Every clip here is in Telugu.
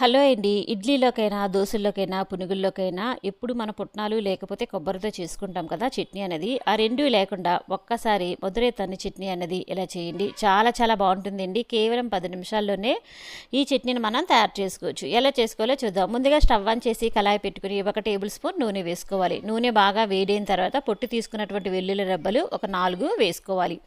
హలో అండి. ఇడ్లీలోకైనా దోశల్లోకైనా పునుగుల్లోకైనా ఎప్పుడు మన పుట్నాలు లేకపోతే కొబ్బరితో చేసుకుంటాం కదా చట్నీ అనేది. ఆ రెండు లేకుండా ఒక్కసారి మధురై తన్ని చట్నీ అనేది ఇలా చేయండి. చాలా చాలా బాగుంటుందండి. కేవలం పది నిమిషాల్లోనే ఈ చట్నీని మనం తయారు చేసుకోవచ్చు. ఎలా చేసుకోవాలో చూద్దాం. ముందుగా స్టవ్ ఆన్ చేసి కళాయి పెట్టుకుని ఒక టేబుల్ స్పూన్ నూనె వేసుకోవాలి. నూనె బాగా వేడైన తర్వాత పొట్టు తీసుకున్నటువంటి వెల్లుల్లి రెబ్బలు ఒక నాలుగు వేసుకోవాలి.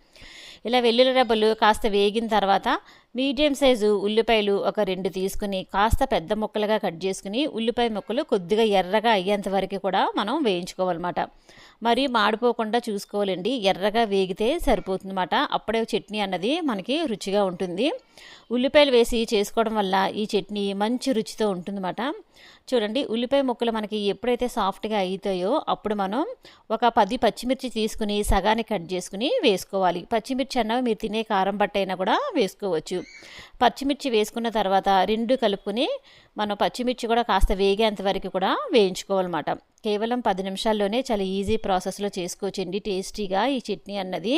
ఇలా వెల్లుల్లి రెబ్బలు కాస్త వేగిన తర్వాత మీడియం సైజు ఉల్లిపాయలు ఒక రెండు తీసుకుని కాస్త పెద్ద ముక్కలుగా కట్ చేసుకుని ఉల్లిపాయ ముక్కలు కొద్దిగా ఎర్రగా అయ్యేంత వరకు కూడా మనం వేయించుకోవాలన్నమాట. మరి మాడిపోకుండా చూసుకోవాలండి. ఎర్రగా వేగితే సరిపోతుందన్నమాట. అప్పుడే చట్నీ అన్నది మనకి రుచిగా ఉంటుంది. ఉల్లిపాయలు వేసి చేసుకోవడం వల్ల ఈ చట్నీ మంచి రుచితో ఉంటుందన్నమాట. చూడండి ఉల్లిపాయ ముక్కలు మనకి ఎప్పుడైతే సాఫ్ట్గా అవుతాయో అప్పుడు మనం ఒక పది పచ్చిమిర్చి తీసుకుని సగాన్ని కట్ చేసుకుని వేసుకోవాలి. పచ్చిమిర్చి అన్నవి మీరు తినే కారం బట్టైనా కూడా వేసుకోవచ్చు. పచ్చిమిర్చి వేసుకున్న తర్వాత రెండు కలుపుకొని మనం పచ్చిమిర్చి కూడా కాస్త వేగేంత వరకు కూడా వేయించుకోవాలన్నమాట. కేవలం పది నిమిషాల్లోనే చాలా ఈజీ ప్రాసెస్లో చేసుకోవచ్చండి టేస్టీగా ఈ చట్నీ అన్నది.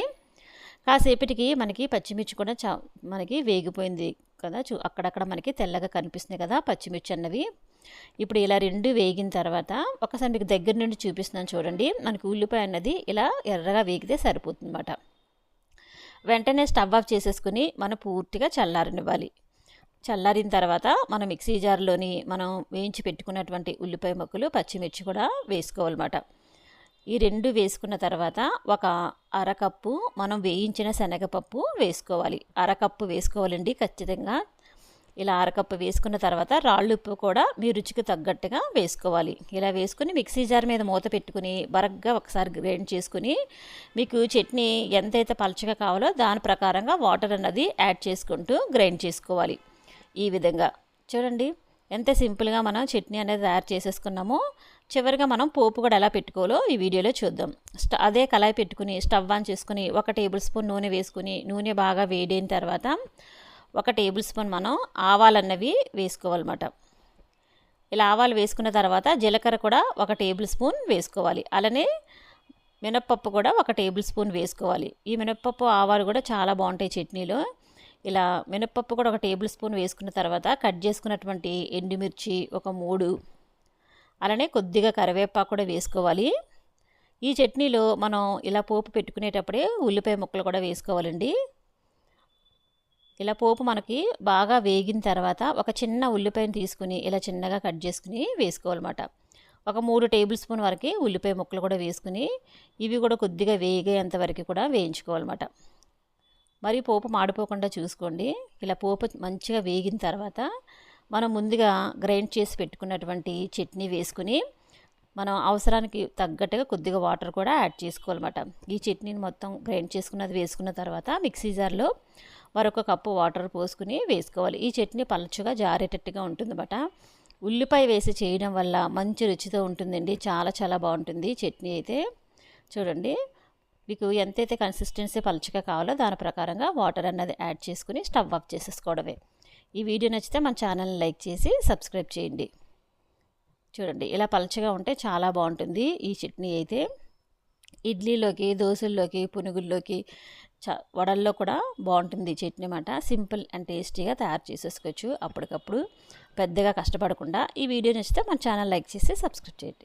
కాసేపటికి మనకి పచ్చిమిర్చి కూడా చా మనకి వేగిపోయింది కదా. చూ అక్కడక్కడ మనకి తెల్లగా కనిపిస్తున్నాయి కదా పచ్చిమిర్చి అన్నవి. ఇప్పుడు ఇలా రెండు వేగిన తర్వాత ఒకసారి మీకు దగ్గర నుండి చూపిస్తున్నాను చూడండి. మనకి ఉల్లిపాయ అన్నది ఇలా ఎర్రగా వేగితే సరిపోతుందన్నమాట. వెంటనే స్టవ్ ఆఫ్ చేసేసుకుని మనం పూర్తిగా చల్లారనివ్వాలి. చల్లారిన తర్వాత మనం మిక్సీ జార్లోని మనం వేయించి పెట్టుకున్నటువంటి ఉల్లిపాయ ముక్కలు పచ్చిమిర్చి కూడా వేసుకోవాలన్నమాట. ఈ రెండు వేసుకున్న తర్వాత ఒక అరకప్పు మనం వేయించిన శనగపప్పు వేసుకోవాలి. అరకప్పు వేసుకోవాలండి ఖచ్చితంగా. ఇలా అరకప్పు వేసుకున్న తర్వాత రాళ్ళు ఉప్పు కూడా మీ రుచికి తగ్గట్టుగా వేసుకోవాలి. ఇలా వేసుకుని మిక్సీ జార్ మీద మూత పెట్టుకుని బరగ్గా ఒకసారి గ్రైండ్ చేసుకుని మీకు చట్నీ ఎంతైతే పలచగా కావాలో దాని ప్రకారంగా వాటర్ అన్నది యాడ్ చేసుకుంటూ గ్రైండ్ చేసుకోవాలి. ఈ విధంగా. చూడండి ఎంత సింపుల్గా మనం చట్నీ అనేది తయారు చేసేసుకున్నామో చివరిగా మనం పోపు కూడా ఎలా పెట్టుకోవాలో ఈ వీడియోలో చూద్దాం. అదే కళాయి పెట్టుకుని స్టవ్ ఆన్ చేసుకుని ఒక టేబుల్ స్పూన్ నూనె వేసుకుని నూనె బాగా వేడైన తర్వాత ఒక టేబుల్ స్పూన్ మనం ఆవాలన్నవి వేసుకోవాలన్నమాట. ఇలా ఆవాలు వేసుకున్న తర్వాత జీలకర్ర కూడా ఒక టేబుల్ స్పూన్ వేసుకోవాలి. అలానే మినప్పప్పు కూడా ఒక టేబుల్ స్పూన్ వేసుకోవాలి. ఈ మినప్పప్పు ఆవాలు కూడా చాలా బాగుంటాయి చట్నీలో. ఇలా మినప్పప్పు కూడా ఒక టేబుల్ స్పూన్ వేసుకున్న తర్వాత కట్ చేసుకున్నటువంటి ఎండుమిర్చి ఒక మూడు. అలానే కొద్దిగా కరివేపాకు కూడా వేసుకోవాలి. ఈ చట్నీలో మనం ఇలా పోపు పెట్టుకునేటప్పుడే ఉల్లిపాయ ముక్కలు కూడా వేసుకోవాలండి. ఇలా పోపు మనకి బాగా వేగిన తర్వాత ఒక చిన్న ఉల్లిపాయను తీసుకుని ఇలా చిన్నగా కట్ చేసుకుని వేసుకోవాలన్నమాట. ఒక మూడు టేబుల్ స్పూన్ వరకు ఉల్లిపాయ ముక్కలు కూడా వేసుకుని ఇవి కూడా కొద్దిగా వేగేంత వరకు కూడా వేయించుకోవాలన్నమాట. మరి పోపు మాడిపోకుండా చూసుకోండి. ఇలా పోపు మంచిగా వేగిన తర్వాత మనం ముందుగా గ్రైండ్ చేసి పెట్టుకున్నటువంటి చట్నీ వేసుకుని మనం అవసరానికి తగ్గట్టుగా కొద్దిగా వాటర్ కూడా యాడ్ చేసుకోవాలన్నమాట. ఈ చట్నీని మొత్తం గ్రైండ్ చేసుకున్నది వేసుకున్న తర్వాత మిక్సీ జార్లో మరొక కప్పు వాటర్ పోసుకుని వేసుకోవాలి. ఈ చట్నీ పలచగా జారేటట్టుగా ఉంటుందన్నమాట. ఉల్లిపాయ వేసి చేయడం వల్ల మంచి రుచితో ఉంటుందండి. చాలా చాలా బాగుంటుంది చట్నీ అయితే. చూడండి. మీకు ఎంతైతే కన్సిస్టెన్సీ పలచగా కావాలో దాని ప్రకారంగా వాటర్ అన్నది యాడ్ చేసుకుని స్టవ్ ఆఫ్ చేసేసుకోవడమే. ఈ వీడియో నచ్చితే మన ఛానల్ని లైక్ చేసి సబ్స్క్రైబ్ చేయండి. చూడండి ఇలా పలచగా ఉంటే చాలా బాగుంటుంది. ఈ చట్నీ అయితే ఇడ్లీలోకి దోశల్లోకి పునుగుల్లోకి చ వడల్లో కూడా బాగుంటుంది ఈ చట్నీ అన్నమాట సింపుల్ అండ్ టేస్టీగా తయారు చేసేసుకోవచ్చు అప్పటికప్పుడు. పెద్దగా కష్టపడకుండా ఈ వీడియో నచ్చితే మన ఛానల్ లైక్ చేసి సబ్స్క్రైబ్ చేయండి.